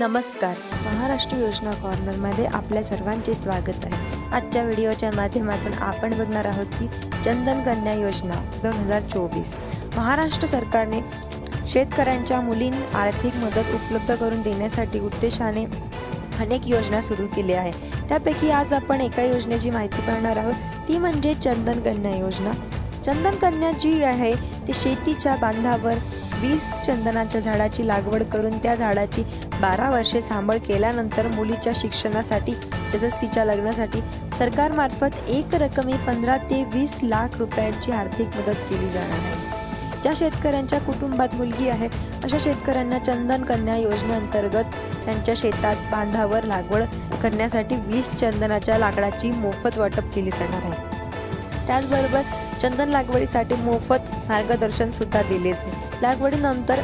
नमस्कार. महाराष्ट्र योजना कॉर्नरमध्ये आपल्या सर्वांचे स्वागत आहे. आजच्या व्हिडिओच्या माध्यमातून आपण बघणार आहोत की चंदन कन्या योजना दोन हजार चोवीस. महाराष्ट्र सरकारने शेतकऱ्यांच्या मुलीं आर्थिक मदत उपलब्ध करून देण्यासाठी उद्देशाने अनेक योजना सुरू केल्या आहे त्यापैकी आज आपण एका योजनेची माहिती पाहणार आहोत. ती म्हणजे चंदन कन्या योजना. चंदन कन्या जी आहे ती शेतीच्या बांधावर वीस चंदनाच्या झाडाची लागवड करून त्या झाडाची बारा वर्षे सांभाळ केल्यानंतर मुलीच्या शिक्षणासाठी तसंच तिच्या लग्नासाठी सरकारमार्फत एक रकमी पंधरा ते वीस लाख रुपयांची आर्थिक मदत केली जाणार आहे. ज्या शेतकऱ्यांच्या कुटुंबात मुलगी आहे अशा शेतकऱ्यांना चंदन कन्या योजनेअंतर्गत त्यांच्या शेतात बांधावर लागवड करण्यासाठी वीस चंदनाच्या लाकडाची मोफत वाटप केली जाणार आहे. त्याचबरोबर चंदन लागवडीसाठी मोफत मार्गदर्शन सुद्धा दिले जाईल लागवडीनंतर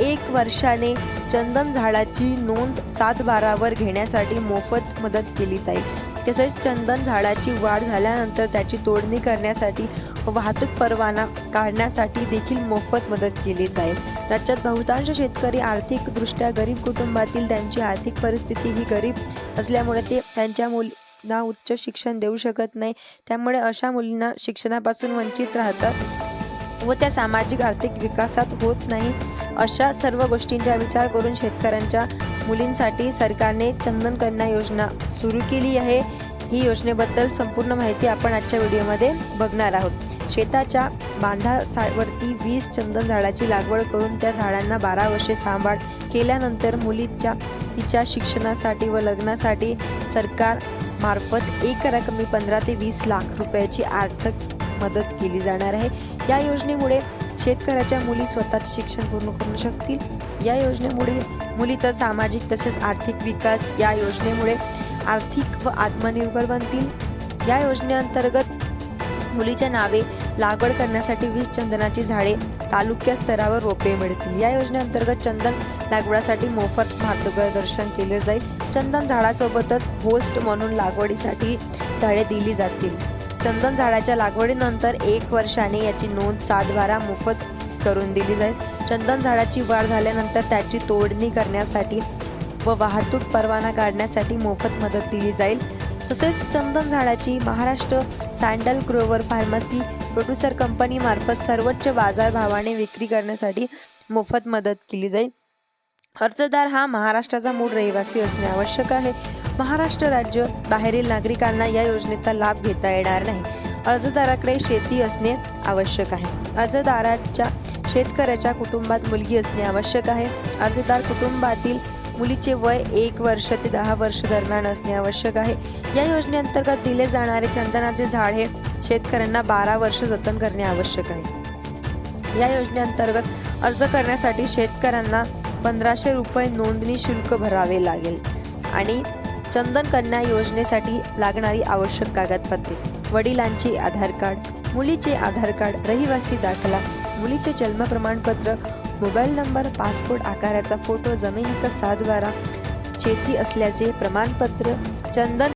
एक वर्षाने चंदन झाडाची नोंद सात बारावर घेण्यासाठी मोफत मदत केली जाईल. तसेच चंदन झाडाची वाढ झाल्यानंतर त्याची तोडणी करण्यासाठी वाहतूक परवाना काढण्यासाठी देखील मोफत मदत केली जाईल. राज्यात बहुतांश शेतकरी आर्थिकदृष्ट्या गरीब कुटुंबातील त्यांची आर्थिक परिस्थिती ही गरीब असल्यामुळे ते त्यांच्या ना उच्च शिक्षण देऊ शकत नाही. त्यामुळे अशा मुलींना शिक्षणापासून वंचित राहतात व त्या सामाजिक आर्थिक विकासात होत नाही. अशा सर्व गोष्टींचा विचार करून शेतकऱ्यांच्या मुलींसाठी सरकारने चंदन कन्या योजना सुरू केली आहे. ही योजनेबद्दल संपूर्ण माहिती आपण आजच्या व्हिडिओमध्ये बघणार आहोत. शेताच्या बांधावरती वीस चंदन झाडाची लागवड करून त्या झाडांना बारा वर्षे सांभाळ केल्यानंतर मुलीच्या तिच्या शिक्षणासाठी व लग्नासाठी सरकार मार्फत एक रकमी पंधरा ते वीस लाख रुपयाची आर्थिक मदत केली जाणार आहे. या योजनेमुळे शेतकऱ्याच्या मुली स्वतःचे शिक्षण पूर्ण करू शकतील. या योजनेमुळे मुलीचा सामाजिक तसेच आर्थिक विकास या योजनेमुळे आर्थिक व आत्मनिर्भर बनतील. या योजनेअंतर्गत मुलीच्या नावे लागवड करण्यासाठी वीस चंदनाची झाडे तालुक्या स्तरावर रोपे मिळतील. या योजनेअंतर्गत चंदन लागवडासाठी मोफत मार्गदर्शन केले जाईल. चंदन झाडासोबतच होस्ट म्हणून लागवडीसाठी झाडे दिली जातील. चंदन झाडाच्या लागवडीनंतर एक वर्षाने याची नोंद सातबारा मोफत करून दिली जाईल. चंदन झाडाची वाढ झाल्यानंतर त्याची तोडणी करण्यासाठी व वाहतूक परवाना काढण्यासाठी मोफत मदत दिली जाईल. तसेच चंदन झाडाची Maharashtra sandal grower pharmacy producer company मार्फत सर्वोच्च बाजारभावाने विक्री करण्यासाठी मोफत मदत केली जाईल. अर्जदार हा महाराष्ट्राचा मूळ रहिवासी असणे आवश्यक आहे. महाराष्ट्र राज्य बाहेरील नागरिकांना या योजनेचा लाभ घेता येणार नाही. अर्जदाराकडे शेती असणे आवश्यक आहे. अर्जदाराच्या शेतकऱ्याच्या कुटुंबात मुलगी असणे आवश्यक आहे. अर्जदार कुटुंबातील मुलीचे वय एक वर्ष ते दहा वर्ष दरम्यान असणे आवश्यक आहे. या योजनेअंतर्गत दिले जाणारे चंदनाचे झाड हे शेतकऱ्यांना बारा वर्ष जतन करणे आवश्यक आहे. या योजनेअंतर्गत अर्ज करण्यासाठी शेतकऱ्यांना पंधराशे रुपये नोंदणी शुल्क भरावे लागेल आणि चंदन कन्या योजनेसाठी लागणारी आवश्यक कागदपत्रे वडिलांचे आधार कार्ड मुलीचे आधार कार्ड रहिवासी दाखला मुलीचे जन्म प्रमाणपत्र मोबाईल नंबर पासपोर्ट आकाराचा फोटो जमिनीचा सातबारा शेती असल्याचे प्रमाणपत्र चंदन